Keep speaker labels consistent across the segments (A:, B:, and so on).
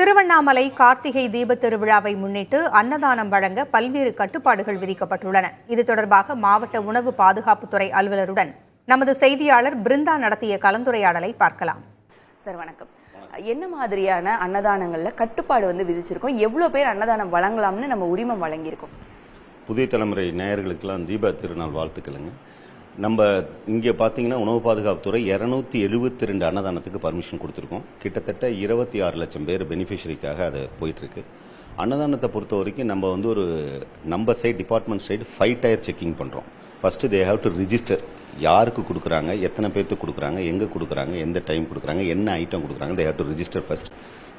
A: திருவண்ணாமலை கார்த்திகை தீபத் திருவிழாவை முன்னிட்டு அன்னதானம் வழங்க பல்வேறு கட்டுப்பாடுகள் விதிக்கப்பட்டுள்ளன. இது தொடர்பாக மாவட்ட உணவு பாதுகாப்புத்துறை அலுவலருடன் நமது செய்தியாளர் பிருந்தா நடத்திய கலந்துரையாடலை பார்க்கலாம்.
B: சார் வணக்கம். என்ன மாதிரியான அன்னதானங்கள்ல கட்டுப்பாடு வந்து விதிச்சிருக்கோம்? எவ்வளவு பேர் அன்னதானம் வழங்கலாம்னு நம்ம உரிமம் வழங்கியிருக்கோம்?
C: புதிய தலைமுறை நேயர்களுக்கெல்லாம் தீப திருநாள் வாழ்த்துக்களுங்க. நம்ம இங்கே பார்த்தீங்கன்னா உணவு பாதுகாப்புத்துறை இரநூத்தி எழுபத்தி ரெண்டு அன்னதானத்துக்கு பர்மிஷன் கொடுத்துருக்கோம். கிட்டத்தட்ட இருபத்தி ஆறு லட்சம் பேர் பெனிஃபிஷரிக்காக அது போயிட்டுருக்கு. அன்னதானத்தை பொறுத்த வரைக்கும் நம்ம வந்து ஒரு நம்ம side department side five tier checking பண்ணுறோம் first they have to register யாருக்கு கொடுக்குறாங்க எத்தனை பேர்த்துக்கு கொடுக்குறாங்க எங்கே கொடுக்குறாங்க எந்த டைம் கொடுக்குறாங்க என்ன ஐட்டம் கொடுக்குறாங்க they have to register first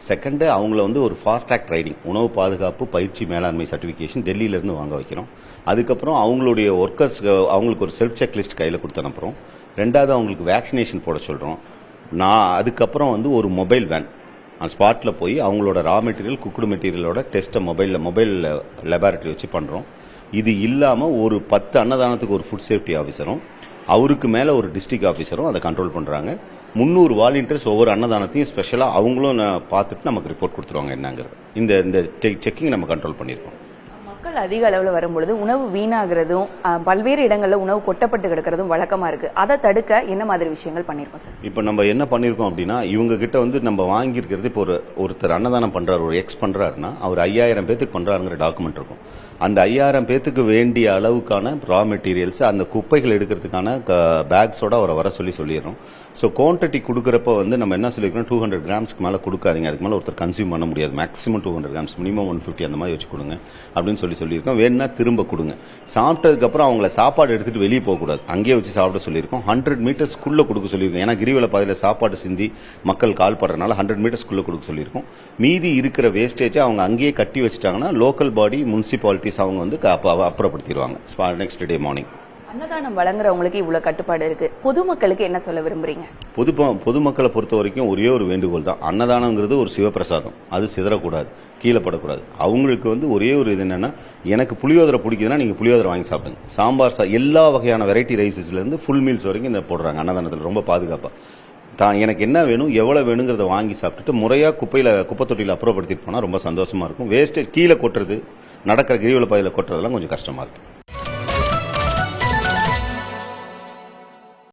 C: second அவங்கள வந்து ஒரு ஃபாஸ்ட் ட்ராக் ட்ரைனிங் உணவு பாதுகாப்பு பயிற்சி மேலாண்மை சர்டிஃபிகேஷன் டெல்லியிலேருந்து வாங்க வைக்கிறோம். அதுக்கப்புறம் அவங்களுடைய ஒர்க்கர்ஸ் அவங்களுக்கு ஒரு செல்ஃப் செக் லிஸ்ட் கையில் கொடுத்து அனுப்புகிறோம் ரெண்டாவது அவங்களுக்கு வேக்சினேஷன் போட சொல்கிறோம் நான் அதுக்கப்புறம் வந்து ஒரு மொபைல் வேன் அந்த ஸ்பாட்டில் போய் அவங்களோட ரா மெட்டீரியல் குக்குடு மெட்டீரியலோட டெஸ்ட்டை மொபைலில் மொபைல் லெபார்ட்டரி வச்சு பண்ணுறோம் இது இல்லாமல் ஒரு பத்து அன்னதானத்துக்கு ஒரு ஃபுட் சேஃப்டி ஆஃபீஸரும் அவருக்கு மேலே ஒரு டிஸ்ட்ரிக்ட் ஆஃபீஸரும் அதை கண்ட்ரோல் பண்ணுறாங்க முந்நூறு வாலண்டியர்ஸ் ஒவ்வொரு அன்னதானத்தையும் ஸ்பெஷலாக அவங்களும் பார்த்துட்டு நமக்கு ரிப்போர்ட் கொடுத்துருவாங்க என்னங்கிறது. இந்த இந்த செக்கிங் நம்ம கண்ட்ரோல் பண்ணியிருக்கோம்.
B: மக்கள் அதிக அளவுல வரும்பொழுது உணவு வீணாகிறதும் பல்வேறு இடங்கள்ல உணவு கொட்டப்பட்டு கிடக்கிறதும் வழக்கமா இருக்கு. அதை தடுக்க என்ன மாதிரி விஷயங்கள் பண்ணிருக்கோம் சார்?
C: இப்போ நம்ம என்ன பண்ணியிருக்கோம் அப்படின்னா இவங்க கிட்ட வந்து நம்ம வாங்கியிருக்கிறது இப்போ ஒரு ஒருத்தர் அன்னதானம் பண்றாரு ஒரு எக்ஸ் பண்றாருன்னா அவர் ஐயாயிரம் பேத்துக்கு பண்றாருங்கிற டாக்குமெண்ட் இருக்கும். அந்த ஐயாயிரம் பேத்துக்கு வேண்டிய அளவுக்கான ரா மெட்டீரியல்ஸ் அந்த குப்பைகள் எடுக்கிறதுக்கான பேக்ஸோட அவரை வர சொல்லி சொல்லிடுறோம். ஸோ குவான்டிட்டி கொடுக்குறப்ப வந்து நம்ம என்ன சொல்லியிருக்கோம் டூ ஹண்ட்ரட் கிராம்ஸ்க்கு மேலே கொடுக்காதீங்க. அதுக்கு மேலே ஒருத்தர் கன்சியூம் பண்ண முடியாது. Maximum two hundred grams minimum one fifty அந்த மாதிரி வச்சு கொடுங்க அப்படின்னு சொல்லி சொல்லியிருக்கோம். வேணும்னா திரும்ப கொடுங்க. சாப்பிட்டதுக்கப்புறம் அவங்கள சாப்பாடு எடுத்துட்டு வெளியே போகக்கூடாது அங்கேயே வச்சு சாப்பிட சொல்லியிருக்கோம். ஹண்ட்ரட் மீட்டர்ஸ்க்குள்ளே கொடுக்க சொல்லியிருக்கோம். ஏன்னா கிரிவல பாதையில் சாப்பாடு சிந்தி மக்கள் கால் படுறதுனால ஹண்ட்ரட் மீட்டர்ஸ்க்குள்ளே கொடுக்க சொல்லியிருக்கோம். மீதி இருக்கிற வேஸ்டேஜை அவங்க அங்கேயே கட்டி வச்சுட்டாங்கன்னா லோக்கல் பாடி முனிசிபாலிட்டிஸ் அவங்க வந்து அப்புறப்படுத்திடுவாங்க. நெக்ஸ்ட் டே மார்னிங்
B: அன்னதானம் வழங்குறவங்களுக்கு இவ்வளவு கட்டுப்பாடு இருக்கு. பொதுமக்களுக்கு என்ன சொல்ல விரும்புறீங்க?
C: பொது பொதுமக்களை பொறுத்த வரைக்கும் ஒரே ஒரு வேண்டுகோள் தான். அன்னதானங்கிறது ஒரு சிவப்பிரசாதம் அது சிதறக்கூடாது. கீழே படக்கூடாது. அவங்களுக்கு வந்து ஒரே ஒரு இது என்னன்னா எனக்கு புளியோதரை பிடிக்குதுன்னா நீங்க புளியோதரை வாங்கி சாப்பிடுங்க. சாம்பார் சா எல்லா வகையான வெரைட்டி ரைசஸ்ல இருந்து ஃபுல் மீல்ஸ் வரைக்கும் இந்த போடுறாங்க. அன்னதானத்தில் ரொம்ப பாதுகாப்பா. தான் எனக்கு என்ன வேணும் எவ்வளோ வேணுங்கிறத வாங்கி சாப்பிட்டுட்டு முறையாக குப்பையில் குப்பை தொட்டியில் அப்புறப்படுத்திட்டு போனால் ரொம்ப சந்தோஷமாக இருக்கும். வேஸ்டேஜ் கீழே கொட்டுறது நடக்கிற கிரிவல பாதையில கொட்டுறதெல்லாம் கொஞ்சம் கஷ்டமாக இருக்கும்